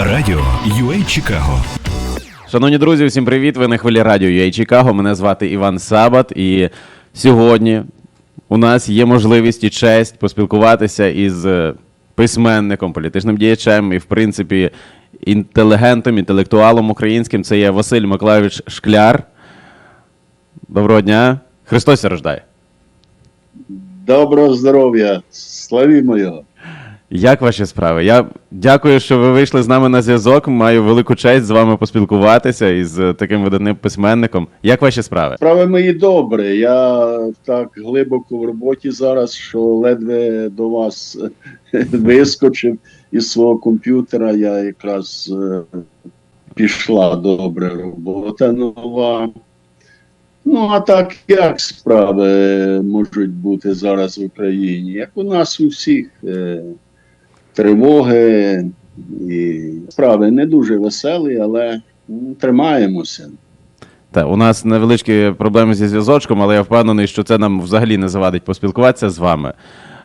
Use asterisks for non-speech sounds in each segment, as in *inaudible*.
Радіо UA Чикаго Шановні друзі, всім привіт! Ви на хвилі радіо UA Чикаго. Мене звати Іван Сабат. І сьогодні у нас є можливість і честь поспілкуватися із е, письменником, політичним діячем і, в принципі, інтелігентом, інтелектуалом українським. Це є Василь Миколайович Шкляр. Доброго дня. Христос рождає. Доброго здоров'я, славімо його. Як ваші справи? Я дякую, що ви вийшли з нами на зв'язок. Маю велику честь з вами поспілкуватися із е, таким видатним письменником. Як ваші справи? Справи мої добре. Я так глибоко в роботі зараз, що ледве до вас *laughs* вискочив із свого комп'ютера. Я якраз е, пішла добре робота нова. Ну, а так як справи можуть бути зараз в Україні? Як у нас у всіх е, тривоги і справи не дуже веселі, але тримаємося. Та у нас невеличкі проблеми зі зв'язочком, але я впевнений, що це нам взагалі не завадить поспілкуватися з вами.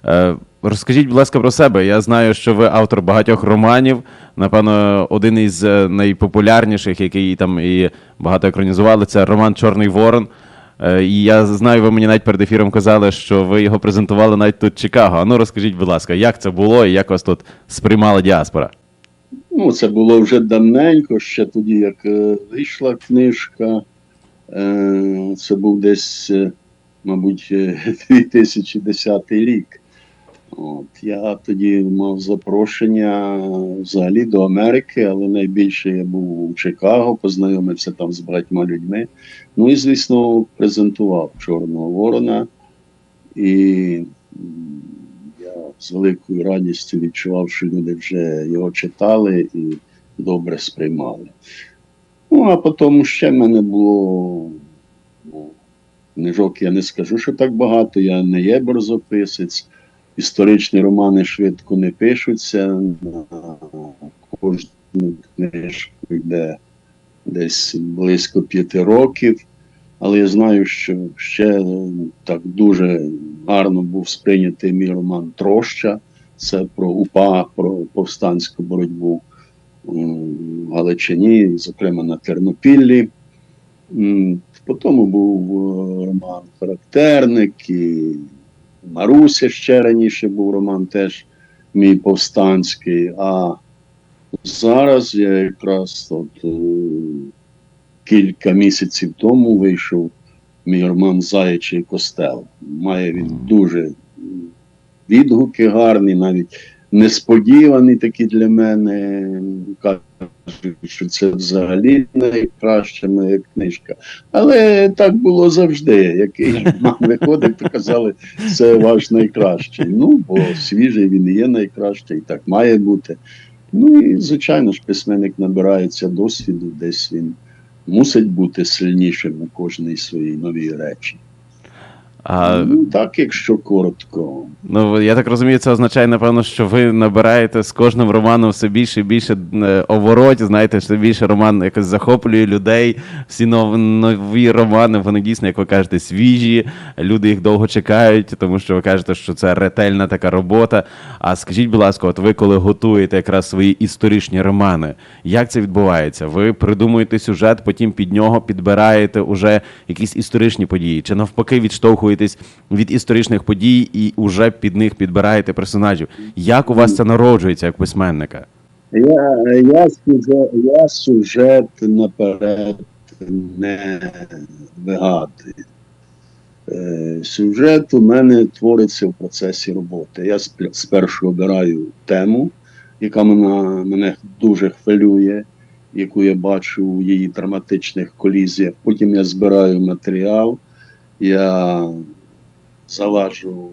Е, розкажіть, будь ласка, про себе. Я знаю, що ви автор багатьох романів. Напевно, один із е, найпопулярніших, який там і багато екранізували, це роман Чорний Ворон. Е, і я знаю, ви мені навіть перед ефіром казали, що ви його презентували навіть тут Чикаго. А ну розкажіть, будь ласка, як це було і як вас тут сприймала діаспора? Ну, це було вже давненько, ще тоді, як е, вийшла книжка. Е, це був десь, мабуть, е, *laughs* 2010 рік. От, я тоді мав запрошення взагалі до Америки, але найбільше я був у Чикаго, познайомився там з багатьма людьми. Ну і, звісно, презентував Чорного Ворона. І я з великою радістю відчував, що люди вже його читали і добре сприймали. Ну, а потім ще в мене було ну, книжок, я не скажу, що так багато, я не є борзописець. Історичні романи швидко не пишуться. На кожну книжку йде десь близько п'яти років. Але я знаю, що ще е, так дуже гарно був сприйнятий мій роман Троща. Це про УПА, про повстанську боротьбу в Галичині, зокрема на Тернопіллі. Потім був е, роман Характерник і Маруся ще раніше був роман теж мій повстанський. А зараз я якраз от, е, кілька місяців тому вийшов мій роман Заячий костел. Має він дуже відгуки гарні, навіть несподівані такі для мене. Кажуть, що це взагалі найкраща моя книжка. Але так було завжди. Який *laughs* виходив, то казали, це ваш найкращий. Ну, бо свіжий він і є найкращий, так має бути. Ну і звичайно ж, письменник набирається досвіду, десь він мусить бути сильнішим у кожній своїй новій речі. А, Ну, так, якщо коротко. Ну, я так розумію, це означає, напевно, що ви набираєте з кожним романом все більше і більше е, оборотів, знаєте, все більше роман якось захоплює людей. Всі нов- нові романи, вони дійсно, як ви кажете, свіжі. Люди їх довго чекають, тому що ви кажете, що це ретельна така робота. А скажіть, будь ласка, от ви коли готуєте якраз свої історичні романи, як це відбувається? Ви придумуєте сюжет, потім під нього підбираєте уже якісь історичні події, чи навпаки відштовхуєтесь від історичних подій і уже під них підбираєте персонажів. Як у вас це народжується як письменника? Я, я, сюжет, я сюжет наперед не вигадую. Е, Сюжет у мене твориться в процесі роботи. Я спершу обираю тему, яка мене, мене дуже хвилює, яку я бачу у її драматичних колізіях. Потім я збираю матеріал, я залажу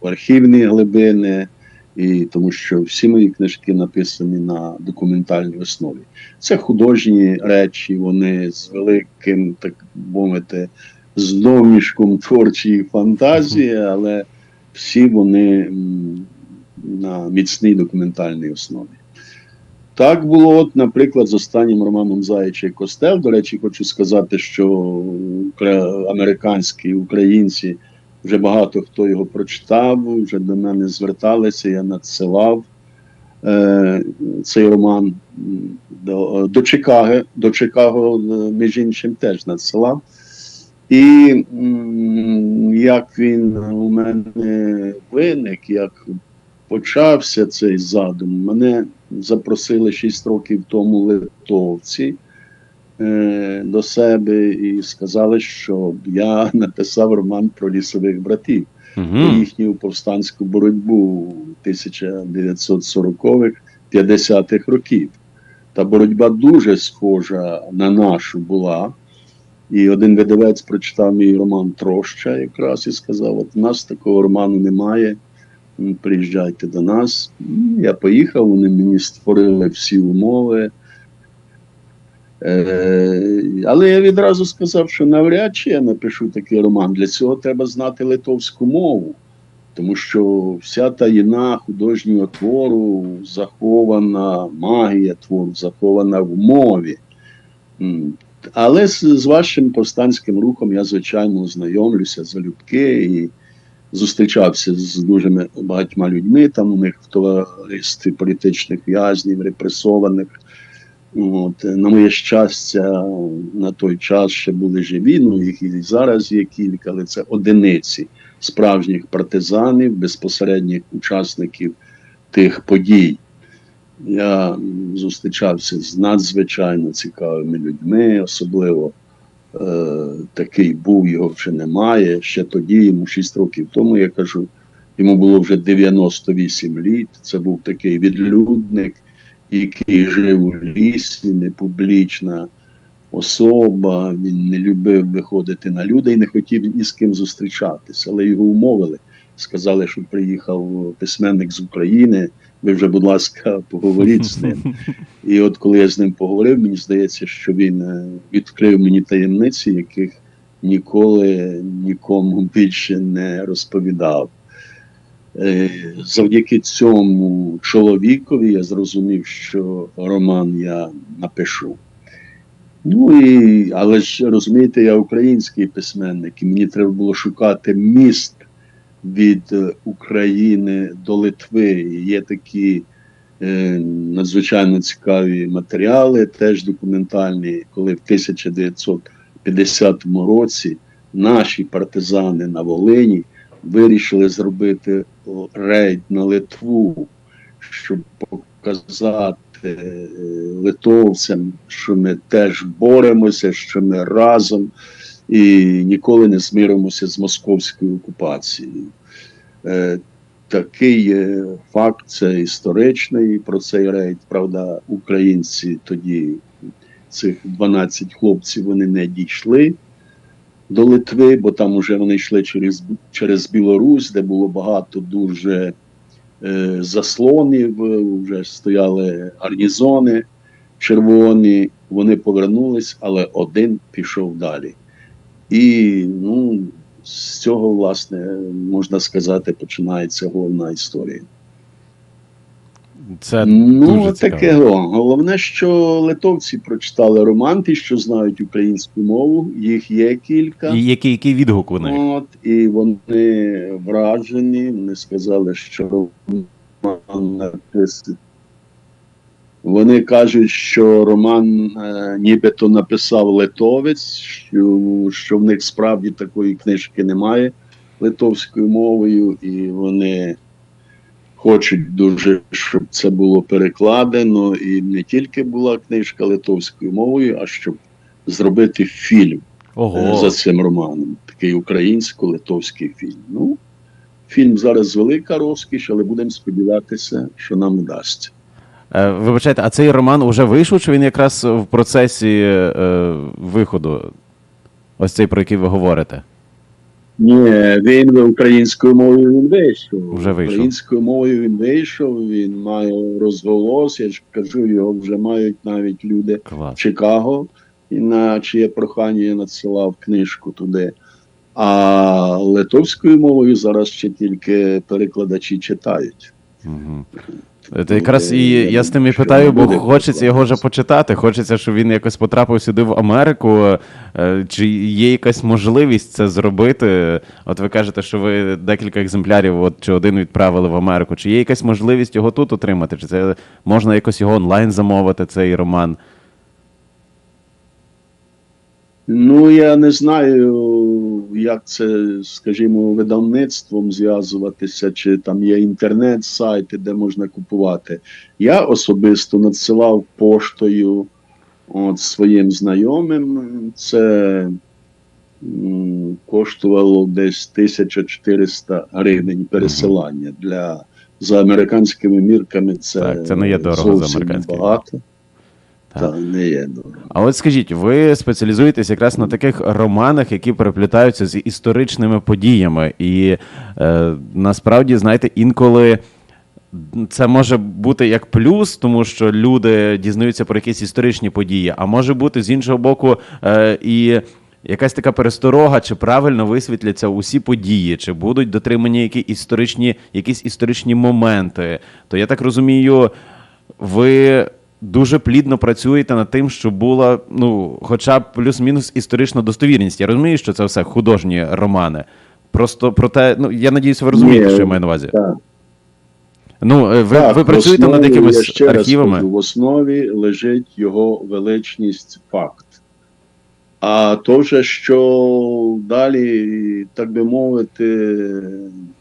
в архівні глибини, і тому що всі мої книжки написані на документальній основі. Це художні речі, вони з великим, так мовити, з домішком творчої фантазії, але всі вони на міцній документальній основі. Так було, от, наприклад, з останнім романом Заячий костел. До речі, хочу сказати, що американські українці вже багато хто його прочитав, вже до мене зверталися, я надсилав. е, цей роман до, до Чикаго, до Чикаго, е, між іншим, теж надсилав. І як він у мене виник, як почався цей задум, мене запросили 6 років тому литовці е, до себе і сказали, що я *laughs* написав роман про лісових братів Угу. їхню повстанську боротьбу 1940-х, 50-х років. Та боротьба дуже схожа на нашу була. І один видавець прочитав мій роман Троща якраз і сказав: от у нас такого роману немає. Приїжджайте до нас. Я поїхав, вони мені створили всі умови. Е, але я відразу сказав, що навряд чи я напишу такий роман. Для цього треба знати литовську мову, тому що вся таїна художнього твору захована, магія твору захована в мові. Але з, вашим повстанським рухом я, звичайно, знайомлюся залюбки і зустрічався з дуже багатьма людьми. Там у них в товаристві політичних в'язнів, репресованих. От, е, на моє щастя, на той час ще були живі, ну їх і зараз є кілька, але це одиниці справжніх партизанів, безпосередніх учасників тих подій. Я зустрічався з надзвичайно цікавими людьми, особливо такий був, його вже немає. Ще тоді, йому 6 років тому, я кажу, йому було вже 98 літ. Це був такий відлюдник, який жив у лісі, не публічна особа. Він не любив виходити на люди і не хотів ні з ким зустрічатися, але його умовили. Сказали, що приїхав письменник з України. Ви вже, будь ласка, поговоріть з ним. *laughs* І от коли я з ним поговорив, мені здається, що він е, відкрив мені таємниці, яких ніколи нікому більше не розповідав. Е, Завдяки цьому чоловікові я зрозумів, що роман я напишу. Ну і, але ж розумієте, я український письменник, і мені треба було шукати міст від е, України до Литви. Є такі е, надзвичайно цікаві матеріали, теж документальні, коли в 1950 році наші партизани на Волині вирішили зробити рейд на Литву, щоб показати е, литовцям, що ми теж боремося, що ми разом і ніколи не змиримося з московською окупацією. Е, Такий факт це історичний про цей рейд. Правда, українці тоді, цих 12 хлопців, вони не дійшли до Литви, бо там вже вони йшли через, через Білорусь, де було багато дуже е, заслонів, вже стояли гарнізони червоні. Вони повернулись, але один пішов далі. І ну, з цього, власне, можна сказати, починається головна історія. Це ну, дуже таке головне, що литовці прочитали роман, ті, що знають українську мову, їх є кілька. І який, який відгук них? От, і вони вражені, вони сказали, що роман написаний. Вони кажуть, що роман е, нібито написав литовець, що, що в них справді такої книжки немає литовською мовою, і вони хочуть дуже, щоб це було перекладено, і не тільки була книжка литовською мовою, а щоб зробити фільм. Е, за цим романом. Такий українсько-литовський фільм. Ну, фільм зараз велика розкіш, але будемо сподіватися, що нам вдасться. Е, Вибачайте, а цей роман уже вийшов, чи він якраз в процесі е, виходу? Ось цей, про який ви говорите. Ні, він українською мовою він вийшов. Вже вийшов. Українською мовою він вийшов, він має розголос. Я ж кажу, його вже мають навіть люди в Чикаго, і на чиє прохання я надсилав книжку туди. А литовською мовою зараз ще тільки перекладачі читають. Угу. Це якраз і я з тим і питаю, бо хочеться його вже почитати. Хочеться, щоб він якось потрапив сюди в Америку. Е, Чи є якась можливість це зробити? От ви кажете, що ви декілька екземплярів, от чи один відправили в Америку. Чи є якась можливість його тут отримати? Чи це можна якось його онлайн замовити, цей роман? Ну, я не знаю, як це, скажімо, видавництвом зв'язуватися, чи там є інтернет-сайти, де можна купувати. Я особисто надсилав поштою от, своїм знайомим. Це м, коштувало десь 1400 гривень пересилання. Для, за американськими мірками це, Так, це не є дорого за американськими. багато. Так, не є. А от скажіть, ви спеціалізуєтесь якраз на таких романах, які переплітаються з історичними подіями. І е, насправді, знаєте, інколи це може бути як плюс, тому що люди дізнаються про якісь історичні події, а може бути з іншого боку е, і. Якась така пересторога, чи правильно висвітляться усі події, чи будуть дотримані які історичні, якісь історичні моменти. То я так розумію, ви дуже плідно працюєте над тим, щоб була, ну, хоча б плюс-мінус історична достовірність. Я розумію, що це все художні романи. Просто про те, ну я надіюся, ви розумієте, Ні, що я маю на увазі. Так. Ну, е, ви, Так, ви працюєте над якимись я ще раз архівами. кажу, в основі лежить його величність факт. А то вже, що далі, так би мовити,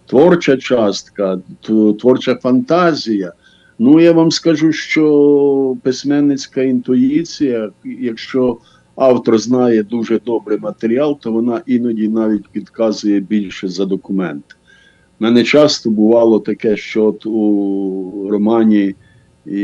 творча частка, творча фантазія. Ну, я вам скажу, що письменницька інтуїція, якщо автор знає дуже добре матеріал, то вона іноді навіть підказує більше за документ. Мене часто бувало таке, що от у романі і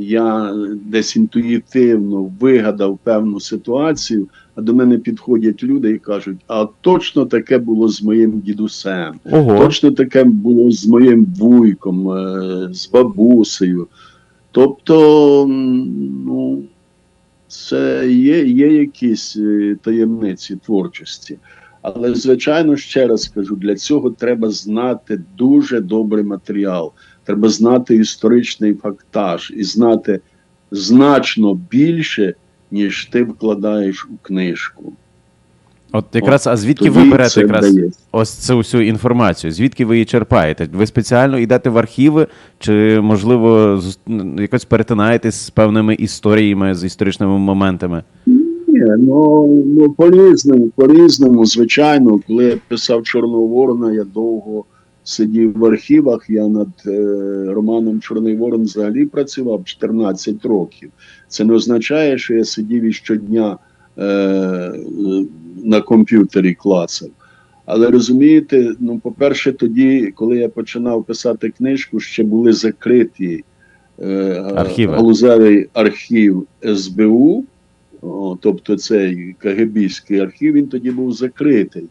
я десь інтуїтивно вигадав певну ситуацію, а до мене підходять люди і кажуть: а точно таке було з моїм дідусем, Ого. точно таке було з моїм вуйком, е, з бабусею. Тобто, ну, це є, є якісь е, таємниці творчості. Але, звичайно, ще раз кажу, для цього треба знати дуже добрий матеріал. Треба знати історичний фактаж і знати значно більше, ніж ти вкладаєш у книжку. От якраз, а звідки ви берете якраз вдається. ось цю всю інформацію? Звідки ви її черпаєте? Ви спеціально йдете в архіви, чи можливо якось перетинаєтесь з певними історіями, з історичними моментами? Ні, ну, ну по-різному, по-різному, звичайно, коли я писав Чорного Ворона, я довго сидів в архівах. Я над е, романом Чорний Ворон взагалі працював 14 років. Це не означає, що я сидів і щодня е, на комп'ютері клацав. Але розумієте, ну, по-перше, тоді, коли я починав писати книжку, ще були закриті е, Архіви. галузевий архів СБУ. О, тобто цей КГБський архів, він тоді був закритий.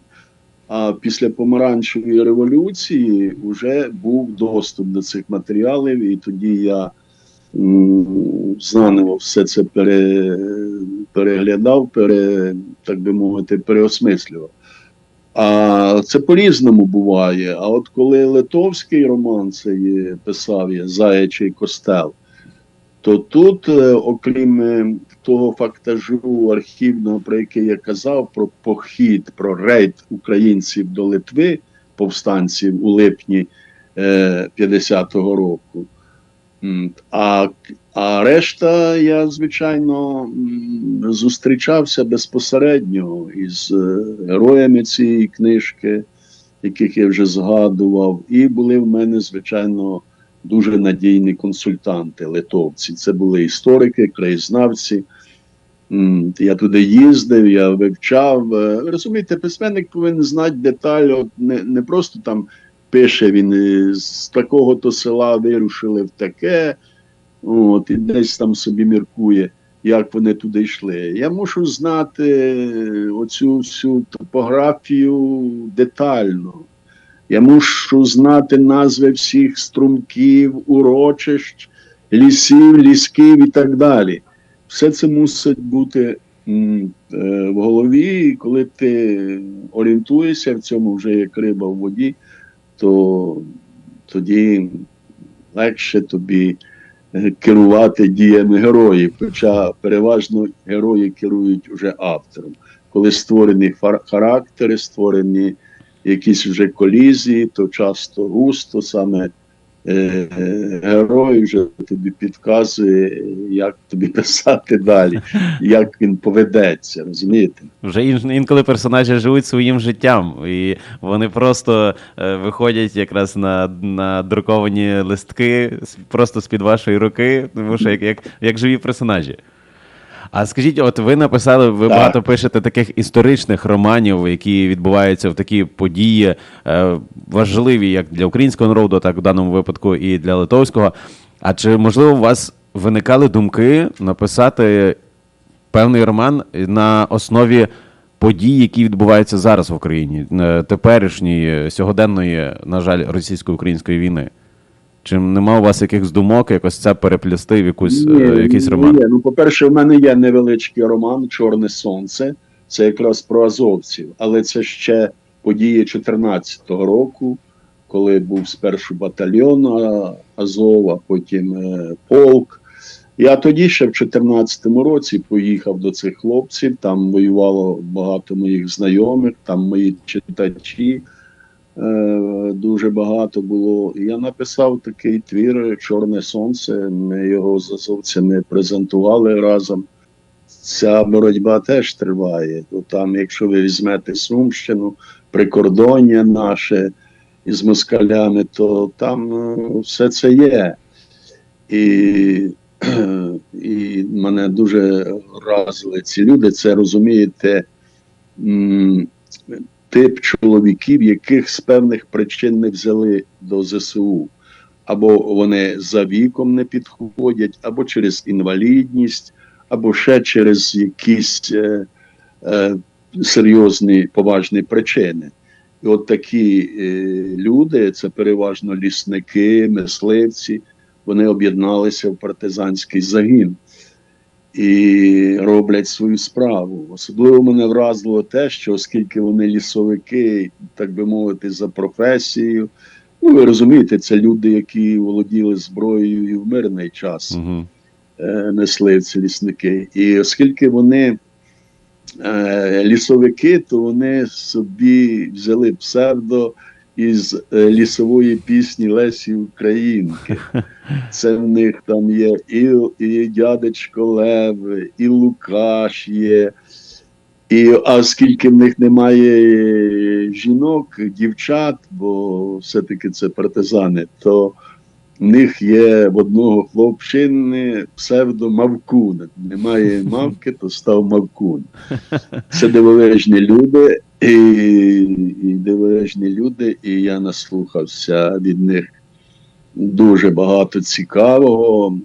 А після помаранчевої революції вже був доступ до цих матеріалів, і тоді я заново все це пере, переглядав, пере, так би мовити, переосмислював. А це по-різному буває. А от коли Литовський роман цей писав я Заячий костел, то тут, е, окрім е, того фактажу архівного, про який я казав, про похід, про рейд українців до Литви, повстанців у липні е, 50-го року. А, а решта я, звичайно, зустрічався безпосередньо із е, героями цієї книжки, яких я вже згадував, і були в мене, звичайно, дуже надійні консультанти литовці. Це були історики, краєзнавці. Я туди їздив, я вивчав. Е, розумієте, письменник повинен знати деталь, от не, не просто там пише він е, з такого то села вирушили в таке, от, і десь там собі міркує, як вони туди йшли. Я мушу знати е, оцю всю топографію детально. Я мушу знати назви всіх струмків, урочищ, лісів, лісків і так далі. Все це мусить бути е, в голові, і коли ти орієнтуєшся в цьому вже як риба в воді, то тоді легше тобі е, керувати діями героїв. Хоча переважно герої керують уже автором. Коли створені характери, створені якісь вже колізії, то часто густо саме е, герой вже тобі підказує, як тобі *laughs* писати далі, як він поведеться, розумієте? Вже ін- інколи персонажі живуть своїм життям, і вони просто е, виходять якраз на, на друковані листки просто з-під вашої руки, тому що як, як, як живі персонажі. А скажіть, от ви написали, ви Так. багато пишете таких історичних романів, які відбуваються в такі події, е, важливі як для українського народу, так в даному випадку і для литовського. А чи можливо у вас виникали думки написати певний роман на основі подій, які відбуваються зараз в Україні, е, теперішньої, сьогоденної, на жаль, російсько-української війни? Чи нема у вас якихось думок, якось це переплісти в якусь, е, якийсь ну, роман? Є. Ну, по-перше, в мене є невеличкий роман Чорне Сонце. Це якраз про азовців, але це ще події 14-го року, коли був спершу батальйон а, Азов, а потім е, полк. Я тоді ще в 14-му році поїхав до цих хлопців. Там воювало багато моїх знайомих, там мої читачі. Е, дуже багато було. Я написав такий твір Чорне Сонце. Ми його з азовцями презентували разом. Ця боротьба теж триває. Там, якщо ви візьмете Сумщину, прикордоння наше із москалями, то там е, все це є. І, *clears throat* і мене дуже вразили ці люди. Це розумієте. Тип чоловіків, яких з певних причин не взяли до ЗСУ. Або вони за віком не підходять, або через інвалідність, або ще через якісь е, е, серйозні поважні причини. І от такі е, люди, це переважно лісники, мисливці, вони об'єдналися в партизанський загін і роблять свою справу. Особливо мене вразило те, що оскільки вони лісовики, так би мовити, за професією, ну ви розумієте, це люди, які володіли зброєю і в мирний час Угу. е, мисливці, лісники. І оскільки вони е, лісовики, то вони собі взяли псевдо із е, лісової пісні Лесі Українки. *laughs* Це в них там є і, і дядечко Лев, і Лукаш є. І, а оскільки в них немає жінок, дівчат, бо все-таки це партизани, то в них є в одного хлопчини псевдо Мавкун. Немає *laughs* мавки, то став Мавкун. Це дивовижні люди, і, і дивовижні люди, і я наслухався від них дуже багато цікавого.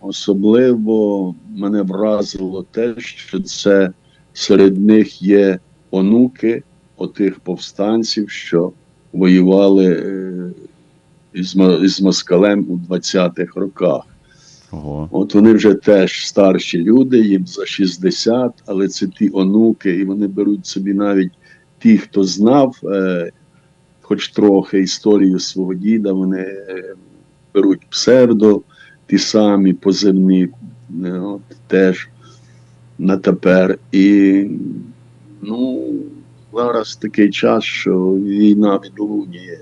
Особливо мене вразило те, що це серед них є онуки отих повстанців, що воювали е, із, із Москалем у 20-х роках. Ого. От вони вже теж старші люди, їм за 60, але це ті онуки, і вони беруть собі навіть ті, хто знав, е, хоч трохи історію свого діда, вони е, беруть псевдо, ті самі позивні, е, от, теж на тепер. І ну, зараз такий час, що війна відлунює.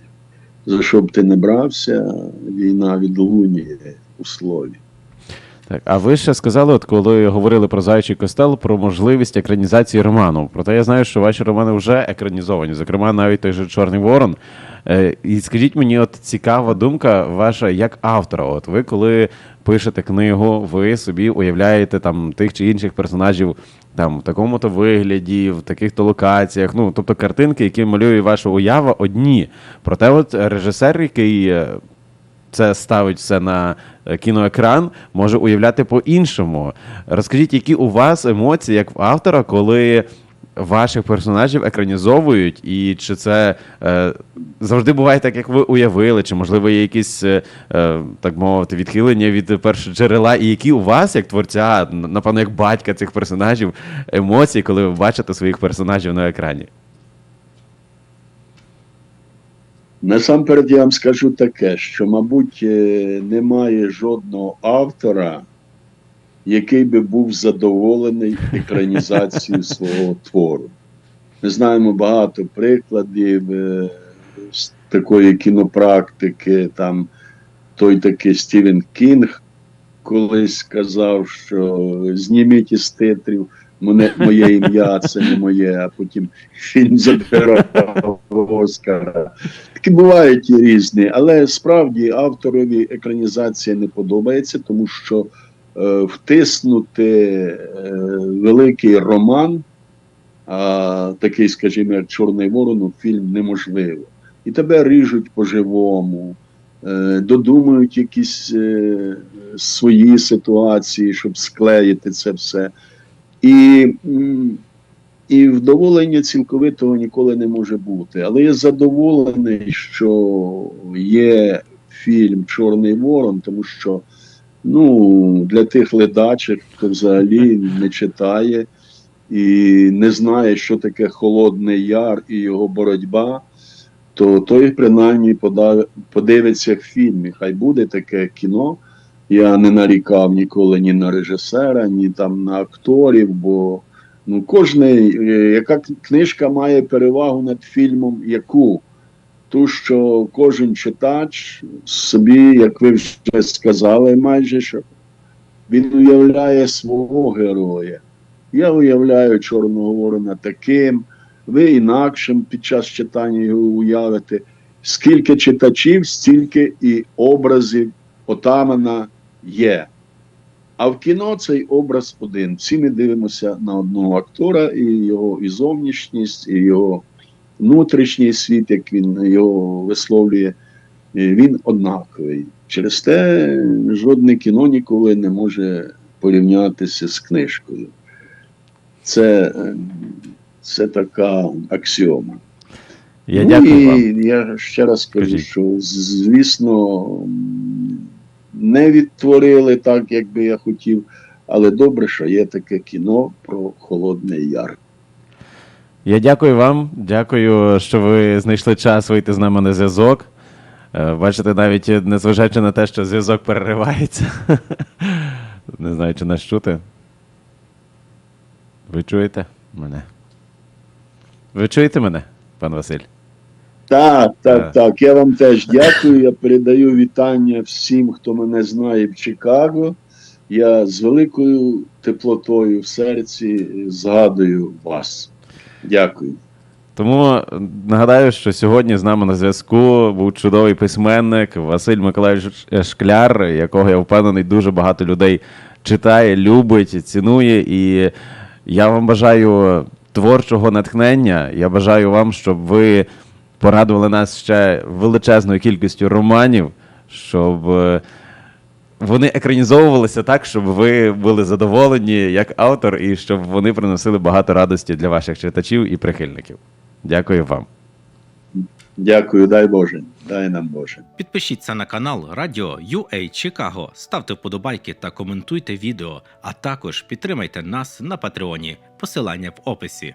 За що б ти не брався, війна відлунює у слові. Так, а ви ще сказали, от коли говорили про Заячий костел, про можливість екранізації роману. Проте я знаю, що ваші романи вже екранізовані, зокрема, навіть той же Чорний Ворон. Е, і скажіть мені, от цікава думка ваша як автора. От ви коли пишете книгу, ви собі уявляєте там тих чи інших персонажів там в такому-то вигляді, в таких-то локаціях. Ну, тобто картинки, які малює ваша уява, одні. Проте, от режисер, який. Це ставить все на е, кіноекран, може уявляти по-іншому. Розкажіть, які у вас емоції як в автора, коли ваших персонажів екранізовують, і чи це е, завжди буває так, як ви уявили, чи можливо є якісь, е, е, так мовити, відхилення від першого джерела, і які у вас, як творця, напевно, як батька цих персонажів, емоції, коли ви бачите своїх персонажів на екрані? Насамперед я вам скажу таке, що, мабуть, е, немає жодного автора, який би був задоволений екранізацією *laughs* свого твору. Ми знаємо багато прикладів е, з такої кінопрактики. Там той такий Стівен Кінг колись сказав, що зніміть із титрів мене, моє ім'я, це не моє, а потім фільм забирав Оскара. Такі бувають і різні, але справді авторові екранізація не подобається, тому що е, втиснути е, великий роман, а, такий, скажімо, як Чорний Ворон, у фільм неможливо. І тебе ріжуть по-живому, е, додумують якісь е, свої ситуації, щоб склеїти це все. І, і вдоволення цілковитого ніколи не може бути. Але я задоволений, що є фільм Чорний Ворон, тому що ну, для тих ледачок, хто взагалі не читає і не знає, що таке Холодний Яр і його боротьба, то той принаймні пода- подивиться в фільмі. Хай буде таке кіно. Я не нарікав ніколи ні на режисера, ні там на акторів, бо ну, кожний, е, яка книжка має перевагу над фільмом, яку? Ту, що кожен читач собі, як ви вже сказали, майже що він уявляє свого героя. Я уявляю Чорного Ворона таким, ви інакшим під час читання його уявите. Скільки читачів, стільки і образів отамана є. А в кіно цей образ один. Всі ми дивимося на одного актора, і його і зовнішність, і його внутрішній світ, як він його висловлює, він однаковий. Через те жодне кіно ніколи не може порівнятися з книжкою. Це, це така аксіома. Я ну, дякую і вам. я ще раз скажу, Кажіть. що звісно не відтворили так, як би я хотів, але добре, що є таке кіно про Холодний Яр. Я дякую вам. Дякую, що ви знайшли час вийти з нами на зв'язок. Е, Бачите, навіть незважаючи на те, що зв'язок переривається. *laughs* Не знаю, чи нас чути. Ви чуєте мене? Ви чуєте мене, пан Василь? Так, так, Так. Я вам теж дякую. Я передаю вітання всім, хто мене знає в Чикаго. Я з великою теплотою в серці згадую вас. Дякую. Тому нагадаю, що сьогодні з нами на зв'язку був чудовий письменник Василь Миколаївич Шкляр, якого я впевнений, дуже багато людей читає, любить, цінує. І я вам бажаю творчого натхнення. Я бажаю вам, щоб ви порадували нас ще величезною кількістю романів, щоб е, вони екранізовувалися так, щоб ви були задоволені як автор, і щоб вони приносили багато радості для ваших читачів і прихильників. Дякую вам. Дякую, дай Боже. Дай нам Боже. Підпишіться на канал Радіо UA Чикаго, ставте вподобайки та коментуйте відео, а також підтримайте нас на Патреоні. Посилання в описі.